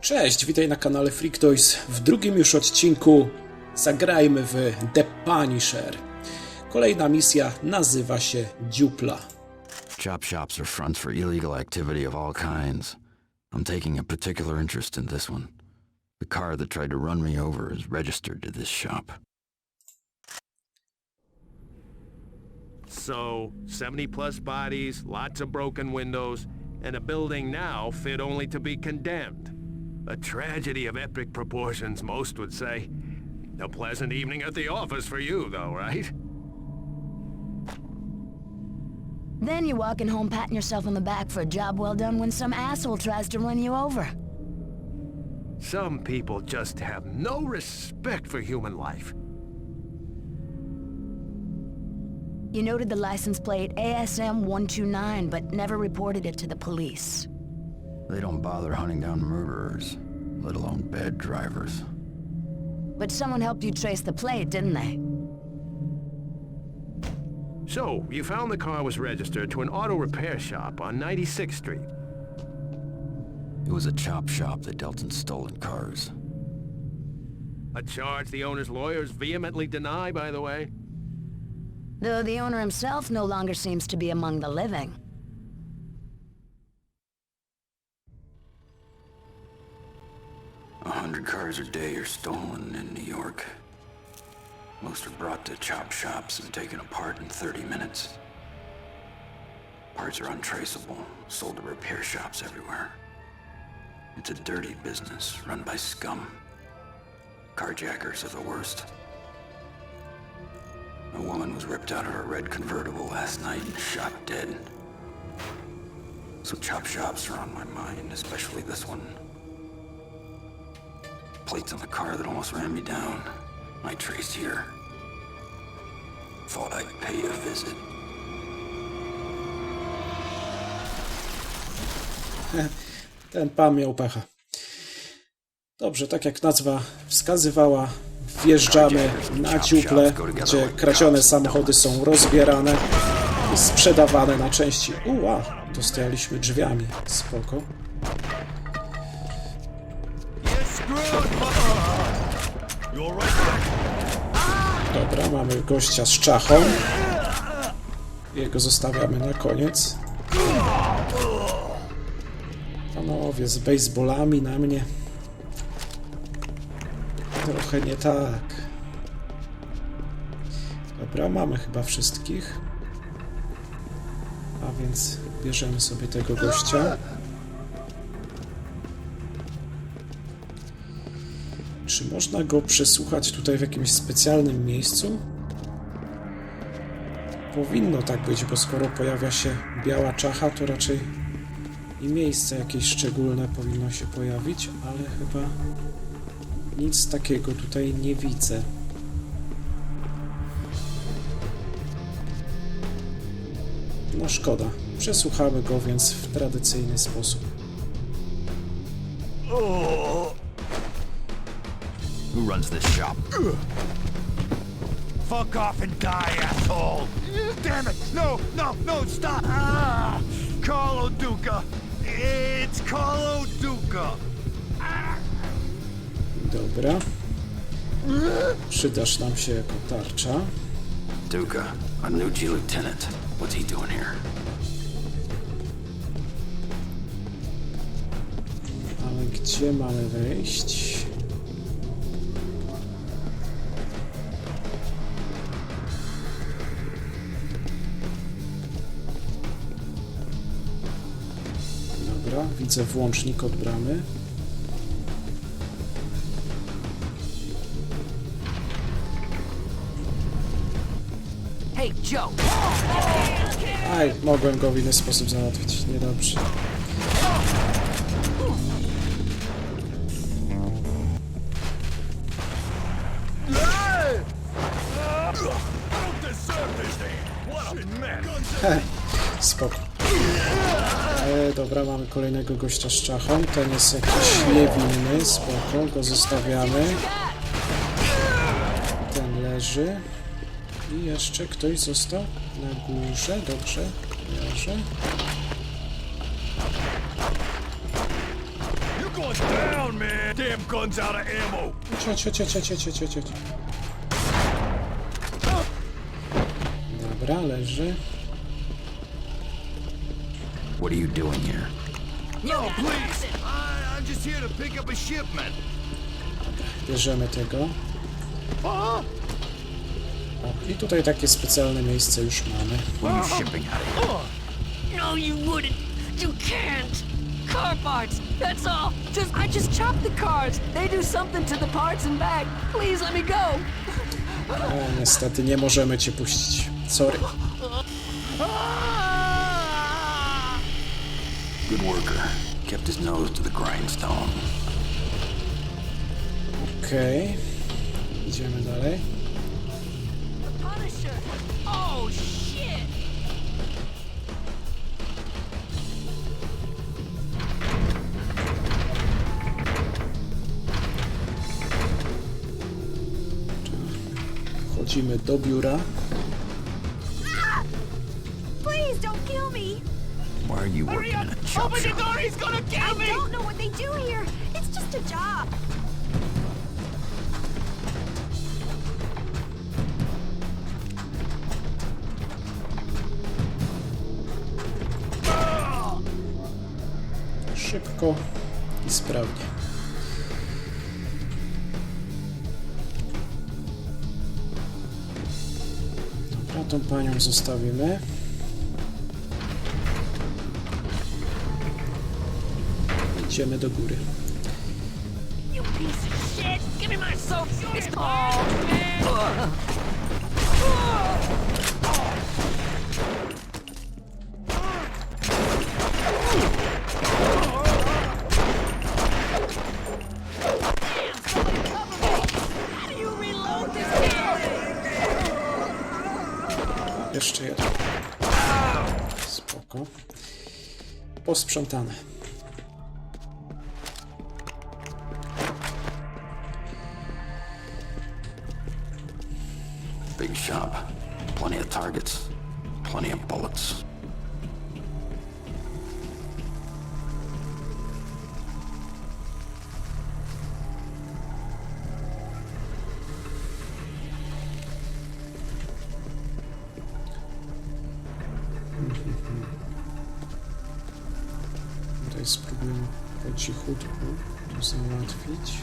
Cześć, witaj na kanale Freak Toys. W drugim już odcinku zagrajmy w The Punisher. Kolejna misja nazywa się Dziupla. Chop shops are fronts for illegal activity of all kinds. I'm taking a particular interest in this one. The car that tried to run me over is registered to this shop. So, 70 plus bodies, lots of broken windows, and a building now fit only to be condemned. A tragedy of epic proportions, most would say. A pleasant evening at the office for you, though, right? Then you're walking home patting yourself on the back for a job well done when some asshole tries to run you over. Some people just have no respect for human life. You noted the license plate ASM 129, but never reported it to the police. They don't bother hunting down murderers, let alone bad drivers. But someone helped you trace the plate, didn't they? So, you found the car was registered to an auto repair shop on 96th Street. It was a chop shop that dealt in stolen cars. A charge the owner's lawyers vehemently deny, by the way. Though the owner himself no longer seems to be among the living. A hundred cars a day are stolen in New York. Most are brought to chop shops and taken apart in 30 minutes. Parts are untraceable, sold to repair shops everywhere. It's a dirty business run by scum. Carjackers are the worst. A woman was ripped out of her red convertible last night and shot dead. So chop shops are on my mind, especially this one. Plates on the car that almost ran me down. I traced here. Thought I'd pay a visit. Ten pan miał pecha. Dobrze, tak jak nazwa wskazywała, wjeżdżamy na dziuple, gdzie kradzione samochody są rozbierane i sprzedawane na części. Uła, dostaliśmy drzwiami. Spoko. Dobra, mamy gościa z czachą. Jego zostawiamy na koniec. Panowie z baseballami na mnie. Trochę nie tak. Dobra, mamy chyba wszystkich. A więc bierzemy sobie tego gościa. Czy można go przesłuchać tutaj w jakimś specjalnym miejscu? Powinno tak być, bo skoro pojawia się biała czacha, to raczej i miejsce jakieś szczególne powinno się pojawić, ale chyba nic takiego tutaj nie widzę. No szkoda. Przesłuchamy go więc w tradycyjny sposób. Runs this shop? Fuck off and die, asshole! Damn it! No, no, no, stop! Ah! Carlo Duca! It's Carlo Duca! Dobra. Przydasz nam się jako tarcza. Duca, a new G lieutenant. What's he doing here? Ale gdzie mamy wejść? Widzę włącznik od bramy. Hey, Joe! Aj, mogłem go w inny sposób załatwić. Niedobrze. Heh, spoko. E, dobra, mamy kolejnego gościa z czachą. Ten jest jakiś niewinny, spoko, go zostawiamy. Ten leży. I jeszcze ktoś został na górze, dobrze, leży. Dobra, leży. What are you doing here? No, please. I, I'm just here to pick up a shipment. Bierzemy tego. Huh? O, I tutaj takie specjalne miejsce już mamy. What are you shipping out of here? No, you wouldn't. You can't. Car parts. That's all. Just I just chopped the cars. They do something to the parts and back. Please let me go. O, niestety nie możemy cię puścić. Sorry. Good worker. Kept his nose to the grindstone. Okej. Idziemy dalej. Punisher. Oh shit. Wchodzimy do biura. Ah! Please don't kill me. Why are you working in a chop shop? he's gonna kill I don't know what they do here. It's just a job. Szybko i sprawnie. Dobra, tą panią zostawimy. Reload this thing? Jeszcze jeden. Spoko. Posprzątane. Tutaj spróbujemy po cichutku to załatwić.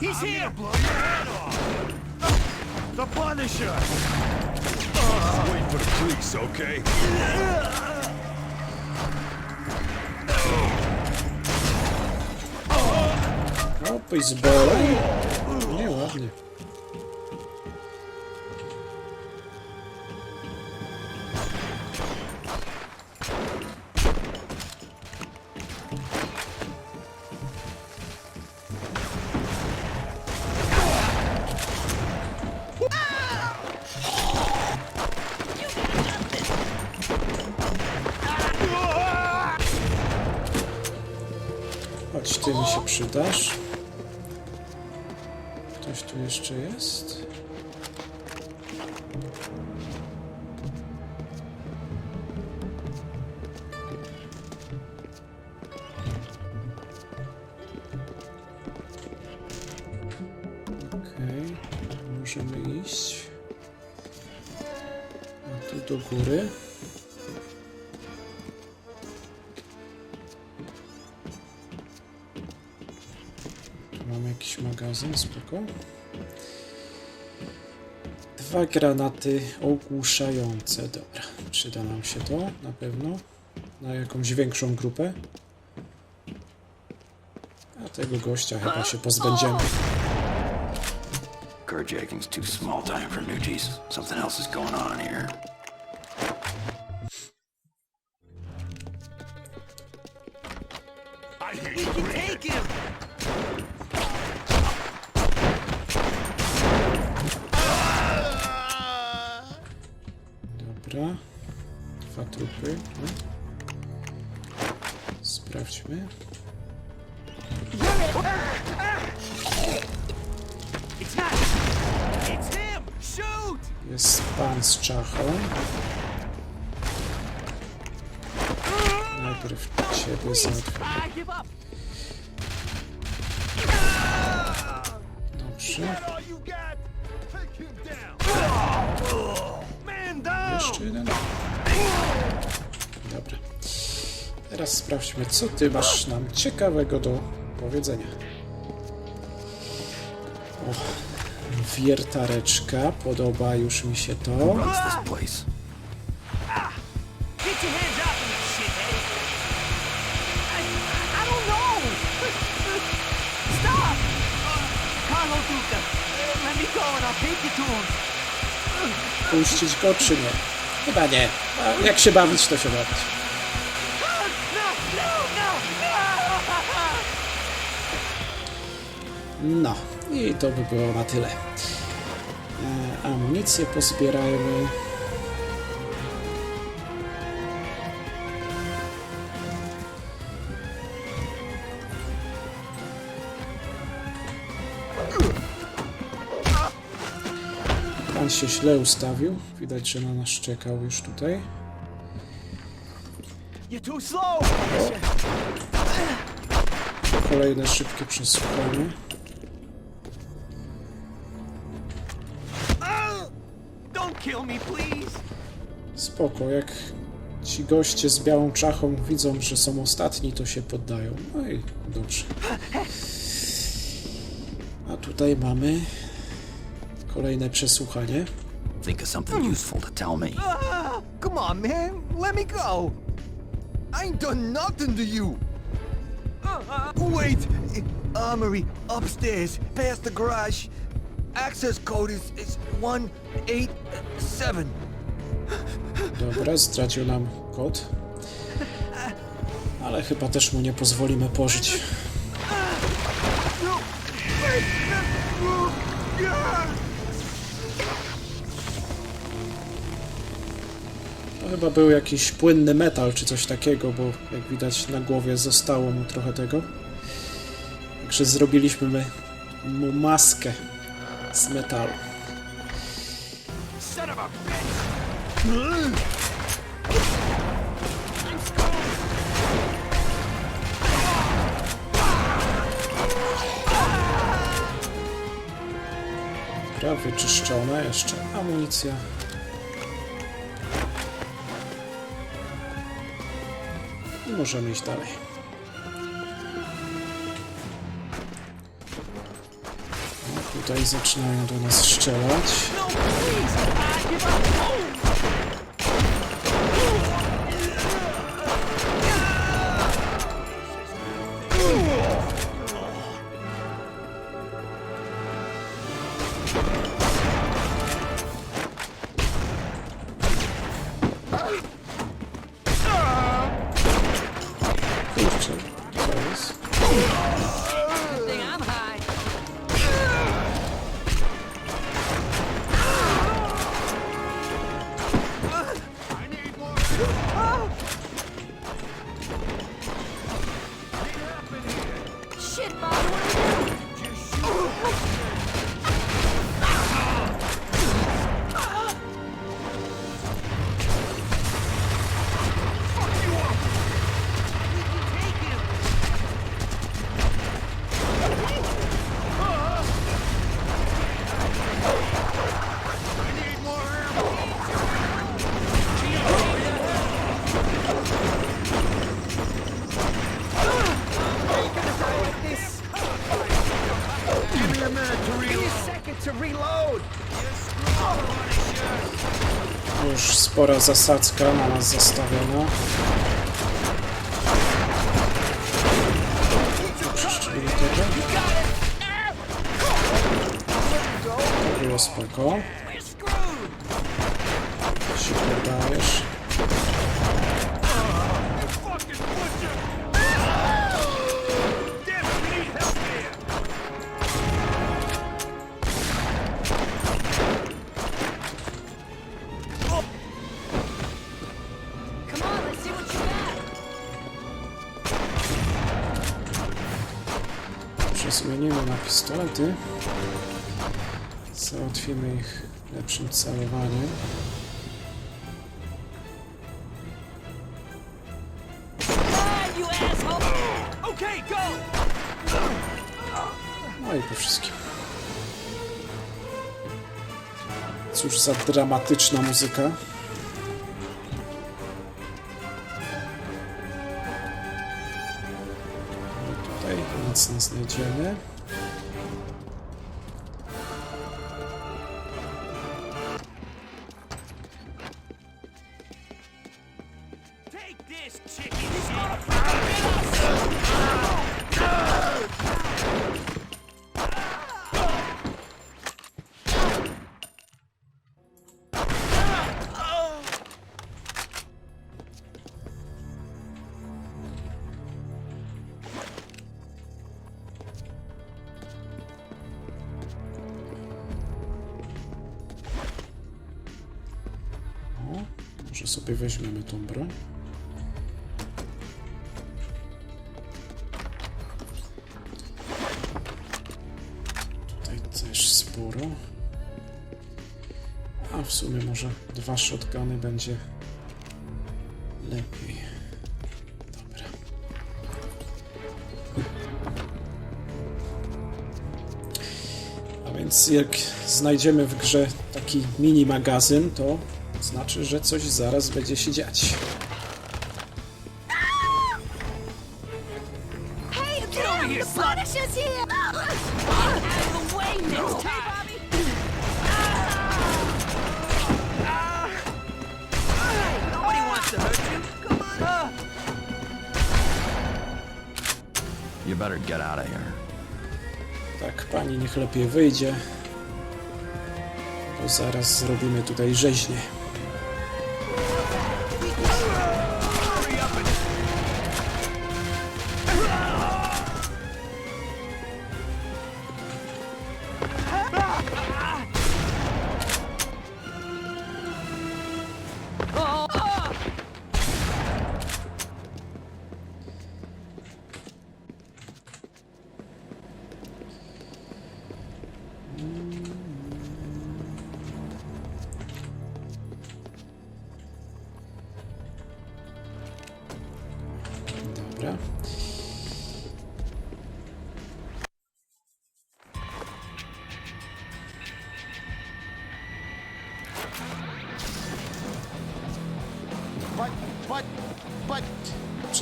He's here. Blow your head off. The Punisher. Ah, wait for the police, okay? O, baseballem. Nieładnie. Ty mi się przydasz. Ktoś tu jeszcze jest? Dwa granaty ogłuszające. Dobra, przyda nam się to na pewno. Na jakąś większą grupę. A tego gościa chyba się pozbędziemy. Carjacking's too small time for noogies. Something else is going on here. Him down. Man down. Jeszcze jeden. Dobra. Teraz sprawdźmy, co ty masz nam ciekawego do powiedzenia. O, wiertareczka. Podoba już mi się to. Puścić go czy nie? Chyba nie. A jak się bawić, to się bawić. No, i to by było na tyle. E, amunicję pozbierajmy. Źle ustawił. Widać, że na nas czekał już tutaj. Kolejne szybkie przesłuchanie. Spoko, jak ci goście z białą czachą widzą, że są ostatni, to się poddają. No i dobrze. A tutaj mamy kolejne przesłuchanie. Think of something useful to tell me. Come on, man. Let me go. I ain't done nothing to you. Wait. Armory, upstairs, past the garage. Access code is, is 187. Dobra, zdradził nam kod. Ale chyba też mu nie pozwolimy pożyć. Chyba był jakiś płynny metal czy coś takiego, bo jak widać na głowie zostało mu trochę tego. Także zrobiliśmy my- mu maskę z metalu. Dobra, wyczyszczone, jeszcze amunicja. Możemy iść dalej. No, tutaj zaczynają do nas strzelać. Spora zasadzka na nas zastawiona. Przyszczeli tego. To było spoko. zmienimy na pistolety. Załatwimy ich lepszym celowaniem. No i po wszystkim. Cóż za dramatyczna muzyka. Nic nie znajdziemy. Take this, chicken sobie weźmiemy tą broń. Tutaj też sporo. A w sumie może dwa shotguny będzie lepiej. Dobra. A więc jak znajdziemy w grze taki mini magazyn, to znaczy, że coś zaraz będzie się dziać. You. Better get out of here. Tak, pani niech lepiej wyjdzie, bo zaraz zrobimy tutaj rzeźnię.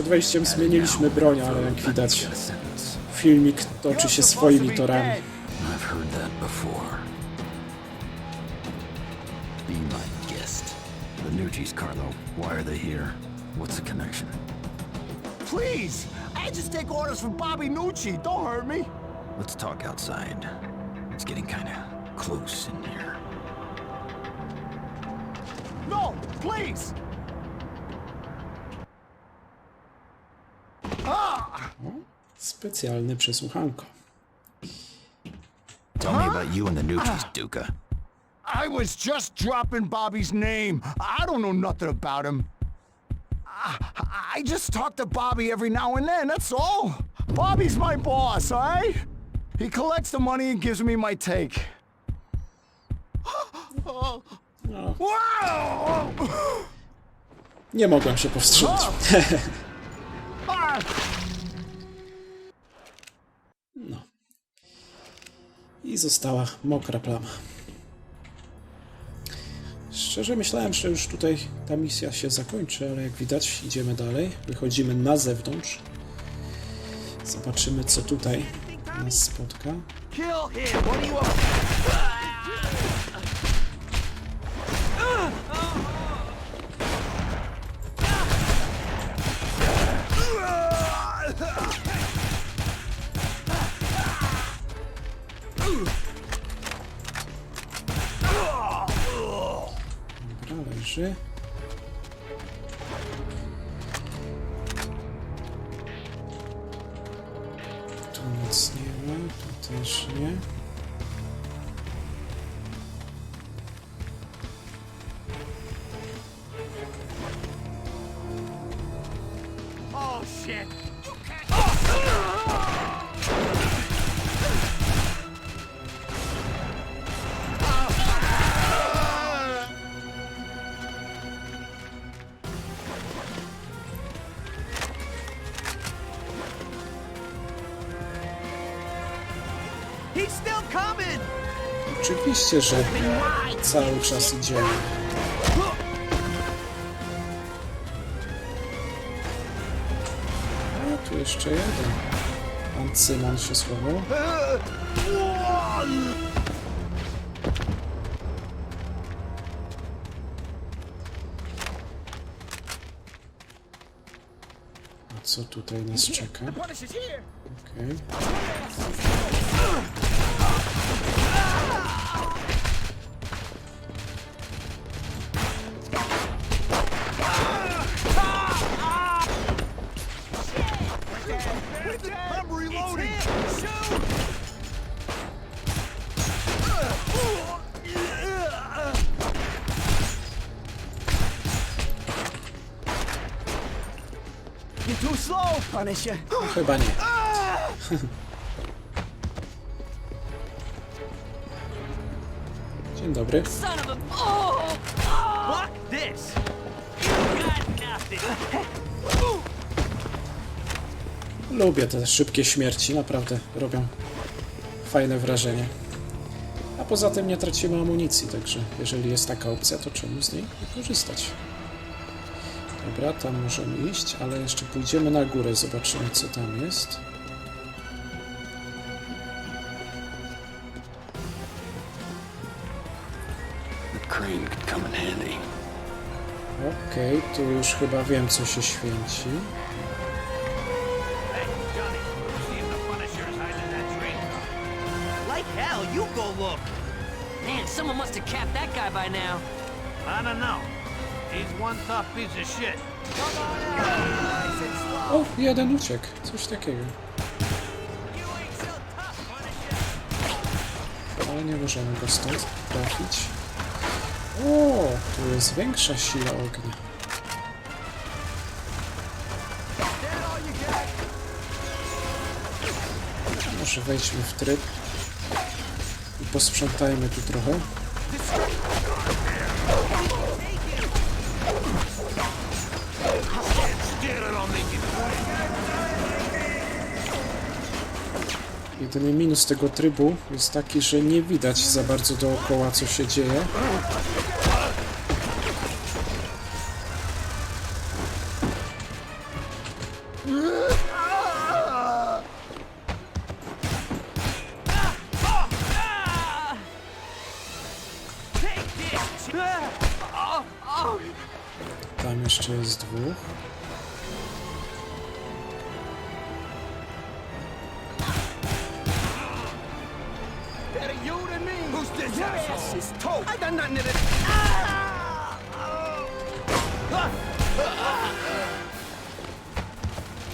Przed wejściem zmieniliśmy broń, ale jak widać, filmik toczy się swoimi torami. I've heard that before. Be my guest. The Nucci's, Carlo. Why are they here? What's the connection? Please, I just take orders from Bobby Nucci. Don't hurt me. Let's talk outside. It's getting kinda close in here. No, please. Ah! Specjalny przesłuchanko. Tell me about you and the Nucci's, Duca. I was just dropping Bobby's name. I don't know nothing about him. I, I just talk to Bobby every now and then, that's all. Bobby's my boss, alright? He collects the money and gives me my take. Wow! Nie mogłem się powstrzymać. I została mokra plama. Szczerze myślałem, że już tutaj ta misja się zakończy, ale jak widać idziemy dalej. Wychodzimy na zewnątrz. Zobaczymy co tutaj nas spotka. Dobra, leży. Tu nic nie ma, tu też nie. Oczywiście, że cały czas idziemy. A, tu jeszcze jeden. Pan Cymon się schował. A co tutaj nas czeka? Okej. I'm too slow, Punisher. Chyba nie. Dzień dobry. Son of a... Oh! Fuck this! You got nothing! Lubię te szybkie śmierci, naprawdę robią fajne wrażenie. A poza tym nie tracimy amunicji, także jeżeli jest taka opcja, to czemu z niej nie korzystać? Dobra, tam możemy iść, ale jeszcze pójdziemy na górę, zobaczymy co tam jest. The crane could come in handy. Okej, tu już chyba wiem co się święci. Man, someone must have capped that guy by now. I don't know. O, jeden uciekł, coś takiego. Ale nie możemy go stąd trafić. O, tu jest większa siła ognia. Może wejdźmy w tryb i posprzątajmy tu trochę. Jedyny minus tego trybu jest taki, że nie widać za bardzo dookoła, co się dzieje.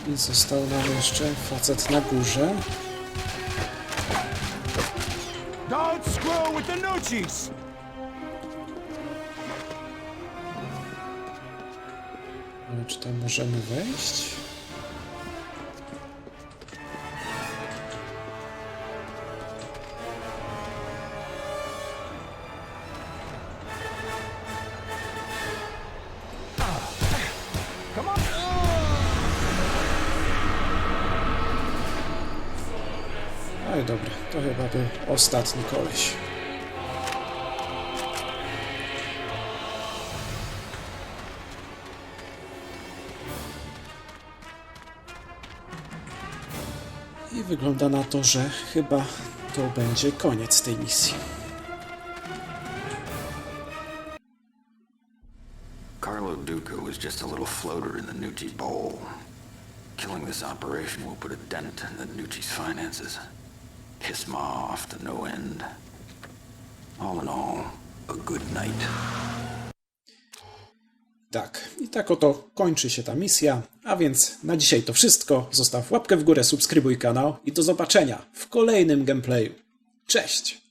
I został nam jeszcze facet na górze. Don't screw with the Nucci's. Ale czy tam możemy wejść? Ostatni koleś. I wygląda na to, że chyba to będzie koniec tej misji. Carlo Duca was just a little floater in the Nucci bowl. Killing this operation will put a dent in the Nucci's finances. Piss Ma off to no end. All in all, a good night. Tak, i tak oto kończy się ta misja. A więc na dzisiaj to wszystko. Zostaw łapkę w górę, subskrybuj kanał i do zobaczenia w kolejnym gameplayu. Cześć!